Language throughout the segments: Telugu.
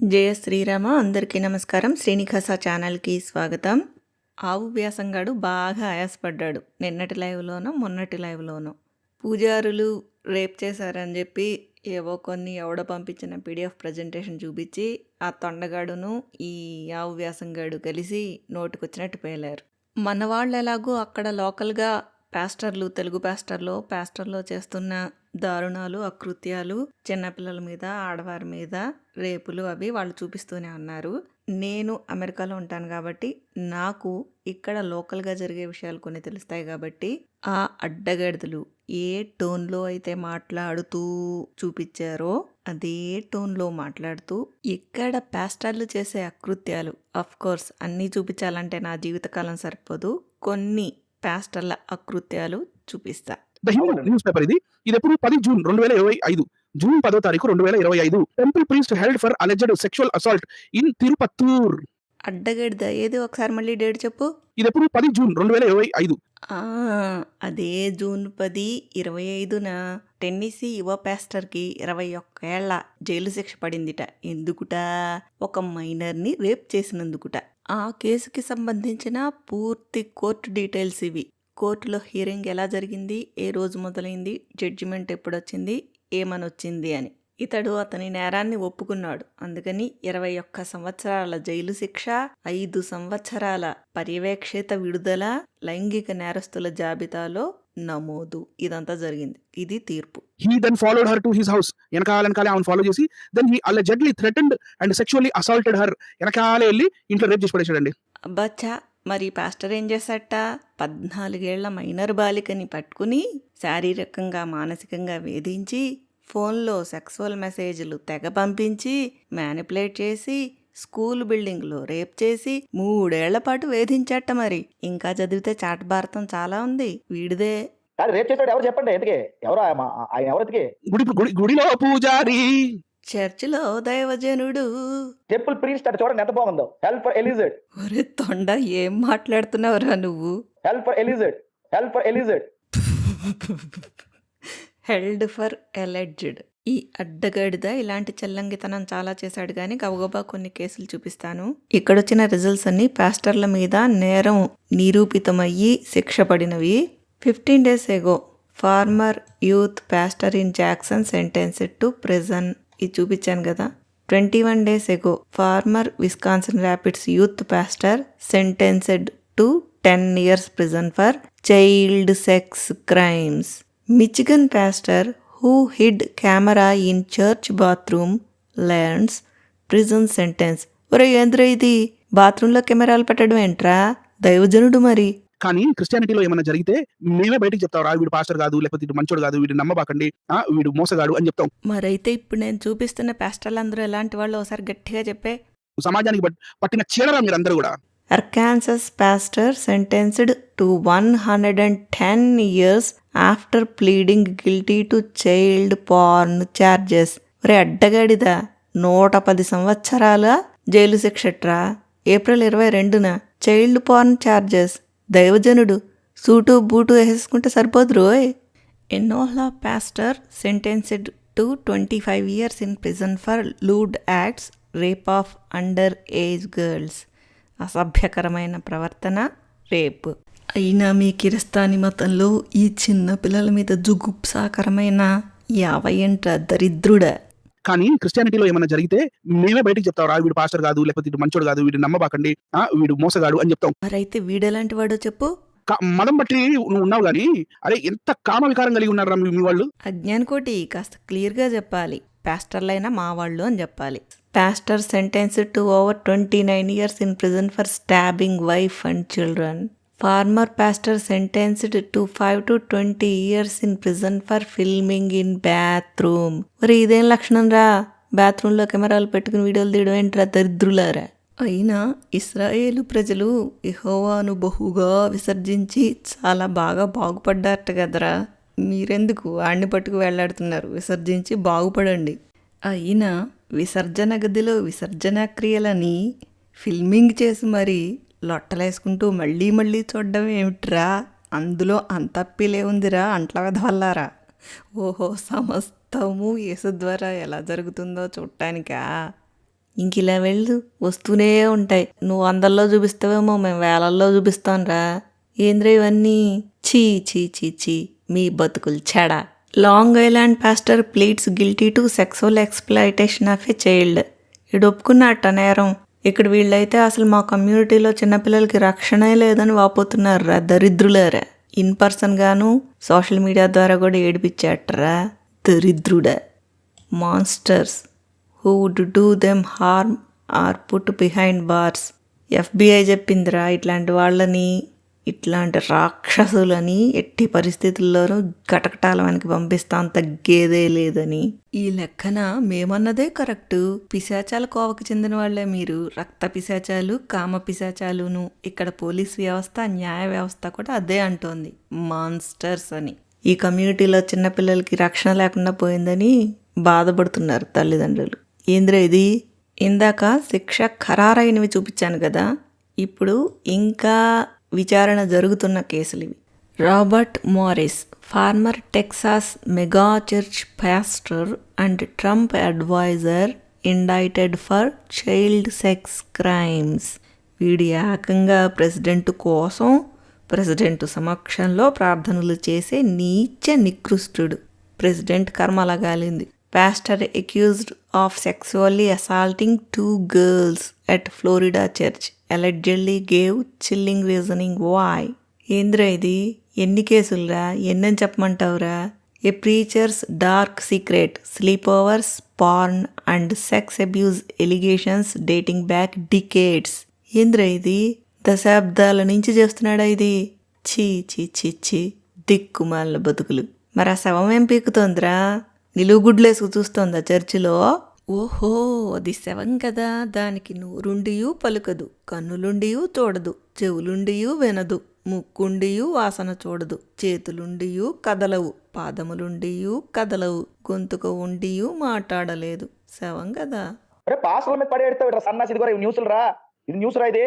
జయ శ్రీరామ అందరికీ నమస్కారం. శ్రీనివాస ఛానల్కి స్వాగతం. ఆవు వ్యాసంగాడు బాగా ఆయాసపడ్డాడు. నిన్నటి లైవ్లోనో మొన్నటి లైవ్లోనో. పూజారులు రేప్ చేశారని చెప్పి ఏవో కొన్ని ఎవడ పంపించిన పీడిఎఫ్ ప్రజెంటేషన్ చూపించి ఆ తొండగాడును ఈ ఆవు వ్యాసంగాడు కలిసి నోటికొచ్చినట్టు పేలారు. మన వాళ్ళు ఎలాగో అక్కడ లోకల్గా పాస్టర్లు తెలుగు పాస్టర్లో పాస్టర్లో చేస్తున్న దారుణాలు అకృత్యాలు చిన్నపిల్లల మీద ఆడవారి మీద రేపులు అవి వాళ్ళు చూపిస్తూనే ఉన్నారు. నేను అమెరికాలో ఉంటాను కాబట్టి నాకు ఇక్కడ లోకల్గా జరిగే విషయాలు కొన్ని తెలుస్తాయి కాబట్టి ఆ అడ్డగడతలు ఏ టోన్లో అయితే మాట్లాడుతూ చూపించారో అదే టోన్లో మాట్లాడుతూ ఇక్కడ పాస్టర్లు చేసే అకృత్యాలు అఫ్ కోర్స్ అన్నీ చూపించాలంటే నా జీవితకాలం సరిపోదు. కొన్ని పాస్టర్ల అకృత్యాలు చూపిస్తా. ద హిందూ న్యూస్ పేపర్ ఇది. ఇది ఎప్పుడు? పది జూన్ రెండు వేల ఇరవై ఐదు. జూన్ పదో తారీఖు రెండు వేల ఇరవై ఐదు. Temple priest held for alleged sexual assault in Tirupattur అడ్డగడిద ఏది ఒకసారి మళ్ళీ డేట్ చెప్పు? ఇది ఎప్పుడు పది జూన్ రెండు వేల ఇరవై ఐదు. అదే జూన్ పది ఇరవై ఐదున టెన్నిసీ యువ పాస్టర్కి ఇరవై ఒక్కేళ్ళ జైలు శిక్ష పడిందిట. ఎందుకుట? ఒక మైనర్ని రేప్ చేసినందుకుట. ఆ కేసుకి సంబంధించిన పూర్తి కోర్టు డీటెయిల్స్ ఇవి. కోర్టులో హియరింగ్ ఎలా జరిగింది? ఏ రోజు మొదలైంది? జడ్జిమెంట్ ఎప్పుడొచ్చింది? ఏమని వచ్చింది అని. ఇతడు అతని నేరాన్ని ఒప్పుకున్నాడు. అందుకని ఇరవై ఒక్క సంవత్సరాల జైలు శిక్ష ఐదు సంవత్సరాల పర్యవేక్షిత విడుదల లైంగిక నేరస్తుల జాబితాలో నమోదు. ఇదంతా జరిగింది. ఇది తీర్పు. He then followed her to his house వెనకాల వెనకాలే ఆమెను ఫాలో చేసి then he allegedly threatened and sexually assaulted her వెనకాలే వెళ్ళి ఇంట్లో రేప్ చేసి పడేశాడండి. అబ్బచ్చా! మరి పాస్టర్ ఏం చేశాట పద్నాలుగేళ్ళ మైనర్ బాలికని పట్టుకుని శారీరకంగా మానసికంగా వేధించి ఫోన్లో సెక్సువల్ మెసేజ్లు తెగ పంపించి మ్యానిపులేట్ చేసి స్కూల్ బిల్డింగ్లో రేప్ చేసి మూడేళ్ళ పాటు వేధించట మరి. ఇంకా చదివితే చాట భారతం చాలా ఉంది. వీడిదే. రేపు చేసాడు ఎవరు చెప్పండి ఎందుకే? ఎవరు ఆయన ఎవరు ఎతికి గుడి గుడి గుడిలో పూజారి. చర్చిలో దైవజనుడు. టెంపుల్ ప్రీస్ట్ అంటే చూడండి ఎంత బాగుందో. హెల్ప్ ఫర్ ఎలిజెడ్ ఒరే తొండ ఏం మాట్లాడుతున్నావురా నువ్వు? Help for alleged help for alleged held for alleged. ఈ అడ్డగడిద ఇలాంటి చెల్లంగితనం చాలా చేశాడు కానీ గబగబా కొన్ని కేసులు చూపిస్తాను. ఇక్కడొచ్చిన రిజల్ట్స్ అన్ని పాస్టర్ల మీద నేరం నిరూపితమయ్యి శిక్ష పడినవి fifteen days ago former youth pastor in Jackson sentenced to prison. ఇది చూపించాను కదా. Twenty one days ago former Wisconsin Rapids youth pastor sentenced to ten years prison for child sex crimes. Michigan pastor who hid camera in church bathroom learns prison sentence. ఒరే ఏంద్ర ఇది? బాత్రూంలో కెమెరాలు పెట్టడం ఏంట్రా? దైవజనుడు మరి. కానీ క్రిస్టియానిటీలో ఏమైనా జరిగితే మేమే బయటికి చెప్తాం రా వీడు పాస్టర్ కాదు లేకపోతే వీడు మంచోడు కాదు వీడు నమ్మబాకండి ఆ, వీడు మోసగాడు అని చెప్తాం. మరైతే ఇప్పుడు నేను చూపిస్తున్న పాస్టర్లు అందరూ ఎలాంటి వాళ్ళు? ఒకసారి గట్టిగా చెప్పే. సమాజానికి పట్- పట్టిన చీడరా మీరందరూ కూడా? Arkansas pastor sentenced to 110 years after pleading guilty to child porn charges. ఒరే అడ్డగాడిదా? నూట పది సంవత్సరాల జైలు శిక్షట్రా? ఏప్రిల్ ఇరవై రెండున చైల్డ్ పార్న్ చార్జెస్ దైవజనుడు సూటు బూటు వేసేసుకుంటే సరిపోదు రోయ్. ఎన్నోహ్లా pastor sentenced to twenty five years in prison for lewd acts rape of under age girls. అసభ్యకరమైన ప్రవర్తన రేపు. అయినా మీ కిరస్తాని మతంలో ఈ చిన్న పిల్లల మీద జుగుప్సాకరమైన యావయంట దరిద్రుడ. కానీ క్రిస్టియానిటీలో ఏమైనా జరిగితే మేమే బయటికి చెప్తాం రా వీడు పాస్టర్ కాదు లేకపోతే వీడు మంచోడు కాదు వీడు నమ్మబాకండి వీడు మోసగాడు అని చెప్తాం. మరైతే వీడెలాంటి వాడో చెప్పు. మదం బట్టి నువ్వు ఉన్నావు కానీ అరే ఎంత కామ వికారం కలిగి ఉన్నారా మీ వాళ్ళు? అజ్ఞానకోటి కాస్త క్లియర్గా చెప్పాలి. పాస్టర్లైనా మా వాళ్ళు అని చెప్పాలి. Pastor sentence to over twenty nine years in prison for stabbing wife and children. Former pastor sentenced to five to twenty years in prison for filming in bathroom మరి ఇదేం లక్షణం రా? బాత్రూంలో కెమెరాలు పెట్టుకుని వీడియోలు తీయడం ఏంట్రా దరిద్రులారా? అయినా ఇస్రాయేలు ప్రజలు ఇహోవాను బహుగా విసర్జించి చాలా బాగా బాగుపడ్డారట కదరా. మీరెందుకు వాడిని పట్టుకు వెళ్ళాడుతున్నారు? విసర్జించి బాగుపడండి. అయినా విసర్జన గదిలో విసర్జన క్రియలని ఫిల్మింగ్ చేసి మరి లొట్టలేసుకుంటూ మళ్ళీ మళ్ళీ చూడడం ఏమిట్రా? అందులో అంతప్పిలే ఉందిరా అంట్ల వెధవల్లారా. ఓహో సమస్తము యేసు ద్వారా ఎలా జరుగుతుందో చూడటానికా ఇంక ఇలా వెళ్ళు వస్తూనే ఉంటాయి. నువ్వు వందల్లో చూపిస్తావేమో మేము వేలల్లో చూపిస్తాంరా. ఏంద్ర ఇవన్నీ? చీ చీ చీ చీ మీ బతుకులు చెడా. Long Island pastor pleads guilty to sexual exploitation of a child. ఇడొప్పుకున్నట్ట నేరం ఇక్కడ వీళ్ళైతే అసలు మా కమ్యూనిటీలో చిన్నపిల్లలకి రక్షణే లేదని వాపోతున్నారు రా ఇన్ పర్సన్ గాను సోషల్ మీడియా ద్వారా కూడా ఏడిపించాటరా దరిద్రుడా. Monsters who would do them harm are put behind bars. FBI చెప్పిందిరా ఇట్లాంటి వాళ్ళని. ఇట్లాంటి రాక్షసులని ఎట్టి పరిస్థితుల్లోనూ కటకటాల కటకటాలవానికి పంపిస్తాం తగ్గేదే లేదని. ఈ లెక్కన మేమన్నదే కరెక్టు. పిశాచాల కోవకు చెందిన వాళ్ళే మీరు. రక్త పిశాచాలు కామ పిశాచాలును ఇక్కడ పోలీస్ వ్యవస్థ న్యాయ వ్యవస్థ కూడా అదే అంటోంది. మాన్స్టర్స్ అని. ఈ కమ్యూనిటీలో చిన్నపిల్లలకి రక్షణ లేకుండా పోయిందని బాధపడుతున్నారు తల్లిదండ్రులు. ఏంద్రా ఇది? ఇందాక శిక్ష ఖరారైనవి చూపించాను కదా. ఇప్పుడు ఇంకా విచారణ జరుగుతున్న కేసులివి. Robert Morris former Texas mega church pastor and Trump adviser indicted for child sex crimes. వీడి ఏకంగా ప్రెసిడెంట్ కోసం ప్రెసిడెంట్ సమక్షంలో ప్రార్థనలు చేసే నీచ నికృష్టుడు president కర్మలగాలింది pastor accused of sexually assaulting two girls at Florida church. Allegedly gave chilling reasoning why ఏంద్రా ఇది? ఎన్ని కేసులురా? ఎన్నని చెప్పమంటావురా? A preacher's dark secret sleepovers porn and sex abuse allegations dating back decades ఏంద్రా ఇది? దశాబ్దాల నుంచి చేస్తున్నాడా ఇది? ఛీ ఛీ ఛీ ఛీ దిక్కుమాల బతుకులు. మరి ఆ శవం ఏం పీకుతోందిరా? నిలువుగుడ్లేసుకు చూస్తోందా చర్చిలో? ఓహో అది శవం కదా. దానికి నోరుండియూ పలుకదు కన్నులుండియూ చూడదు చెవులుండియూ వినదు ముక్కుండియూ వాసన చూడదు చేతులుండియూ కదలవు పాదములుండియూ కదలవు గొంతుక ఉండియూ మాట్లాడలేదు. శవం కదా. అరే పాస్టర్ల మీద పడేడతావు సన్నాసి ఇది న్యూస్లు రా. ఇది న్యూస్ రా ఇది.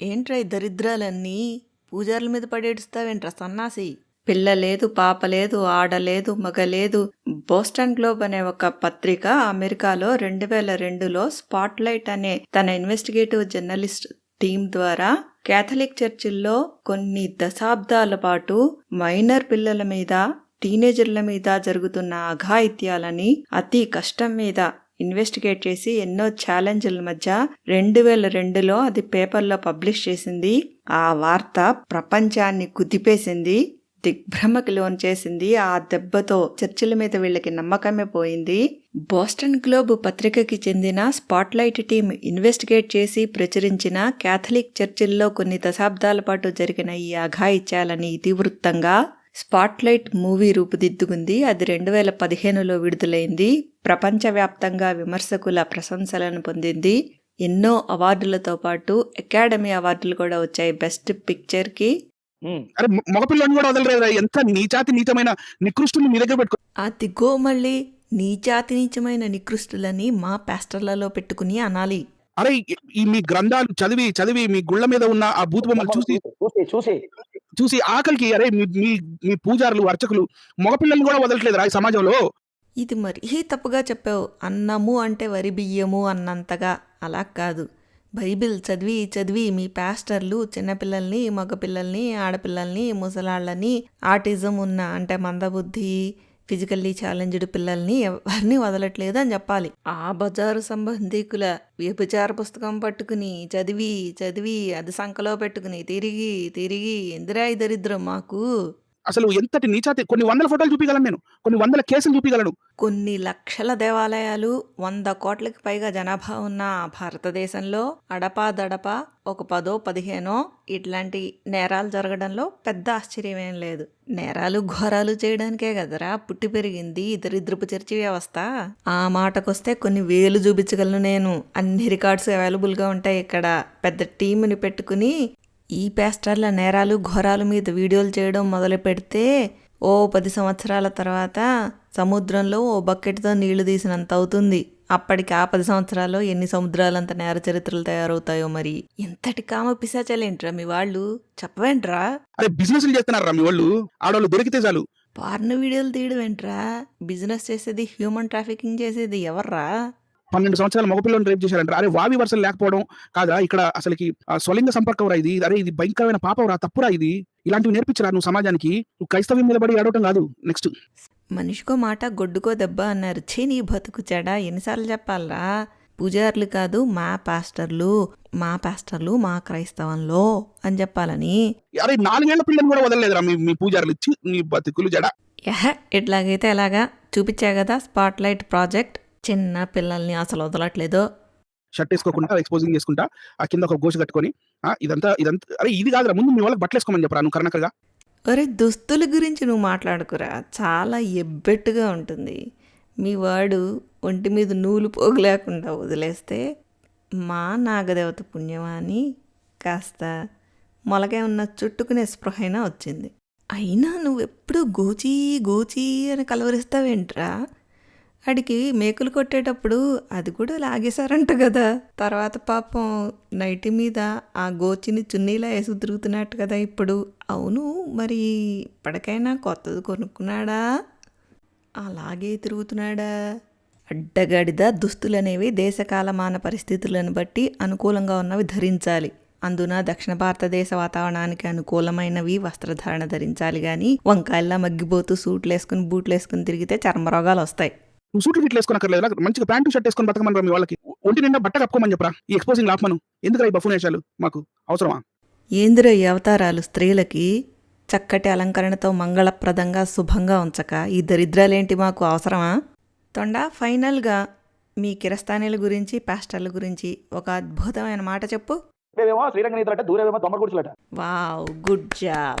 ఏంట్రా ఈ దరిద్రాలన్నీ? పూజారుల మీద పడేడుస్తావేంట్రా సన్నాసి? పిల్ల లేదు పాప లేదు ఆడ లేదు మగ లేదు బోస్టన్ గ్లోబ్ అనే ఒక పత్రిక అమెరికాలో రెండు వేల రెండులో స్పాట్లైట్ అనే తన ఇన్వెస్టిగేటివ్ జర్నలిస్ట్ టీం ద్వారా కేథలిక్ చర్చిల్లో కొన్ని దశాబ్దాల పాటు మైనర్ పిల్లల మీద టీనేజర్ల మీద జరుగుతున్న అఘాయిత్యాలని అతి కష్టం మీద ఇన్వెస్టిగేట్ చేసి ఎన్నో ఛాలెంజ్ల మధ్య రెండు వేల రెండులో అది పేపర్లో పబ్లిష్ చేసింది. ఆ వార్త ప్రపంచాన్ని కుదిపేసింది. దిగ్భ్రమకి లోన్ చేసింది. ఆ దెబ్బతో చర్చిల మీద వీళ్ళకి నమ్మకమే పోయింది. బోస్టన్ గ్లోబ్ పత్రికకి చెందిన స్పాట్లైట్ టీం ఇన్వెస్టిగేట్ చేసి ప్రచురించిన క్యాథలిక్ చర్చిల్లో కొన్ని దశాబ్దాల పాటు జరిగిన ఈ అఘాయిత్యాలని ఇతివృత్తంగా స్పాట్లైట్ మూవీ రూపుదిద్దుకుంది. అది రెండు వేల పదిహేనులో విడుదలైంది. ప్రపంచవ్యాప్తంగా విమర్శకుల ప్రశంసలను పొందింది. ఎన్నో అవార్డులతో పాటు అకాడమీ అవార్డులు కూడా వచ్చాయి. బెస్ట్ పిక్చర్కి అరే మగపిల్లని కూడా వదలలేదురా ఎంత నీచాతి నీచమైన నికృష్టుని మీ దగ్గర పెట్టుకో అదిగో మళ్ళీ నీచాతి నీచమైన నికృష్టులని మా పాస్టర్లలో పెట్టుకుని అనాలి. అరే ఈ- మీ గ్రంథాలు చదివి చదివి మీ గుళ్ళ మీద ఉన్న ఆ భూత బొమ్మలు చూసి చూసి చూసి చూసి. ఆకలికి అరే మీ మీ మీ పూజారులు అర్చకులు మగపిల్లల్ని కూడా వదలట్లేదురా ఈ సమాజంలో? ఇది మరీ తప్పుగా చెప్పావు. అన్నము అంటే వరి బియ్యము అన్నంతగా. అలా కాదు. బైబిల్ చదివి చదివి మీ పాస్టర్లు చిన్నపిల్లల్ని మగపిల్లల్ని ఆడపిల్లల్ని ముసలాళ్ళని ఆటిజం ఉన్న అంటే మందబుద్ధి ఫిజికల్లీ ఛాలెంజ్డ్ పిల్లల్ని ఎవరిని వదలట్లేదు అని చెప్పాలి. ఆ బజారు సంబంధికుల వ్యభిచార పుస్తకం పట్టుకుని చదివి చదివి అది సంకలో పెట్టుకుని తిరిగి తిరిగి ఎందిరా దరిద్రం మాకు? అసలు ఎంతటి నీచాతి కొన్ని వందల ఫోటోలు చూపించగలను నేను. కొన్ని వందల కేసులు చూపించగలను కొన్ని లక్షల దేవాలయాలు వంద కోట్లకి పైగా జనాభా ఉన్న భారతదేశంలో అడపాదడపా ఒక పదో పదిహేనో ఇట్లాంటి నేరాలు జరగడంలో పెద్ద ఆశ్చర్యమేం లేదు. నేరాలు ఘోరాలు చేయడానికే కదరా. పుట్టి పెరిగింది ఇద్దరిద్దరుపు చర్చి వ్యవస్థ. ఆ మాటకొస్తే కొన్ని వేలు చూపించగలను నేను. అన్ని రికార్డ్స్ అవైలబుల్గా ఉంటాయి ఇక్కడ. పెద్ద టీముని పెట్టుకుని ఈ పేస్టర్ల నేరాలు ఘోరాల మీద వీడియోలు చేయడం మొదలు పెడితే ఓ పది సంవత్సరాల తర్వాత సముద్రంలో ఓ బకెట్తో నీళ్ళు తీసినంత అవుతుంది. అప్పటికి ఆ పది సంవత్సరాల్లో ఎన్ని సముద్రాలంత నేర చరిత్రలు తయారవుతాయో మరి. ఎంతటి కామ పిశాచాలేంట్రా మీ వాళ్ళు? చెప్పవేంట్రా? అరే బిజినెస్ చేస్తున్నారా మీ వాళ్ళు. ఆడవాళ్ళు దొరికితే చాలు. పార్న్ వీడియోలు తీయడం ఏంట్రా? బిజినెస్ చేసేది హ్యూమన్ ట్రాఫికింగ్ చేసేది ఎవర్రా? పన్నెండు సంవత్సరాల మగపిల్లని రేప్ చేశారంటారు. అరే వావి వరుసలు లేకపోవడం కాదా ఇక్కడ అసలుకి స్వలింగ సంపర్కం రా ఇది? అరే ఇది భయంకరమైన పాపం రా తప్పురా ఇది? ఇలాంటివి నేర్పించరా నువ్వు సమాజానికి? నువ్వు క్రైస్తవ్యం మీద పడి ఆడవటం కాదు. నెక్స్ట్. మనిషికో మాట గొడ్డుకో దెబ్బ అన్నారు. ఛీ నీ బతుకు చెడ ఎన్నిసార్లు చెప్పాలరా? పూజారులు కాదు మా పాస్టర్లు మా పాస్టర్లు మా క్రైస్తవంలో అని చెప్పాలని. అరే నాలుగేళ్ళ పిల్లని కూడా వదలలేదురా మీ మీ పూజారులు. ఇచ్చి నీ బతుకులు జడ యహ ఇట్లాగైతే ఎలాగా చూపించా కదా స్పాట్ లైట్ ప్రాజెక్ట్. చిన్న పిల్లల్ని అసలు వదలట్లేదు. షర్ట్ వేసుకోకుండా ఎక్స్పోజింగ్ చేసుకుంటా ఆ కింద ఒక గోష కట్టుకొని ఇదంతా ఇదంతా అరే ఇది కాదురా ముందు మీ వాళ్ళకి బట్టలు వేసుకోమని చెప్పరా నువ్వు కర్ణకరగా? ఒరే దుస్తుల గురించి నువ్వు మాట్లాడుకురా చాలా ఎబ్బెట్టుగా ఉంటుంది. మీ వాడు ఒంటి మీద నూలు పోగు లేకుండా వదిలేస్తే మా నాగదేవత పుణ్యమాని కాస్త మొలకే ఉన్న చుట్టుకునే స్పృహైనా వచ్చింది. అయినా నువ్వు ఎప్పుడూ గోచీ గోచీ అని కలవరిస్తావేంట్రా? అడికి మేకులు కొట్టేటప్పుడు అది కూడా లాగేశారంట కదా. తర్వాత పాపం నైటి మీద ఆ గోచిని చున్నీలా వేసి తిరుగుతున్నట్టు కదా ఇప్పుడు. అవును మరి ఇప్పటికైనా కొత్తది కొనుక్కున్నాడా? అలాగే తిరుగుతున్నాడా? అడ్డగడిద దుస్తులనేవి దేశకాలమాన పరిస్థితులను బట్టి అనుకూలంగా ఉన్నవి ధరించాలి. అందున దక్షిణ భారతదేశ వాతావరణానికి అనుకూలమైనవి వస్త్రధారణ ధరించాలి కానీ వంకాయల్లా మగ్గిపోతూ సూట్లు వేసుకుని బూట్లు వేసుకుని తిరిగితే చర్మరోగాలు వస్తాయి నువ్వు సూట్లు గిట్లు వేసుకోనక్కర్లేదు మంచిగా ప్యాంటు షర్ట్ వేసుకొని బతకమని మీ వాళ్ళకి. ఒంటి నిండా బట్ట కప్పుకోమని చెప్పరా. ఈ ఎక్స్పోజింగ్ ఆపమను ఎందుకు ఈ బఫునేషాలు మాకు? అవసరమా? ఏందిరో ఈ అవతారాలు స్త్రీలకి? చక్కటి అలంకరణతో మంగళప్రదంగా శుభంగా ఉంచక ఈ దరిద్రాలేంటి మాకు అవసరమా? తొండ ఫైనల్గా మీ కిరస్థానీల గురించి పాస్టర్ల గురించి ఒక అద్భుతమైన మాట చెప్పు. శ్రీరంగ దూరేమో వావ్ గుడ్ జాబ్.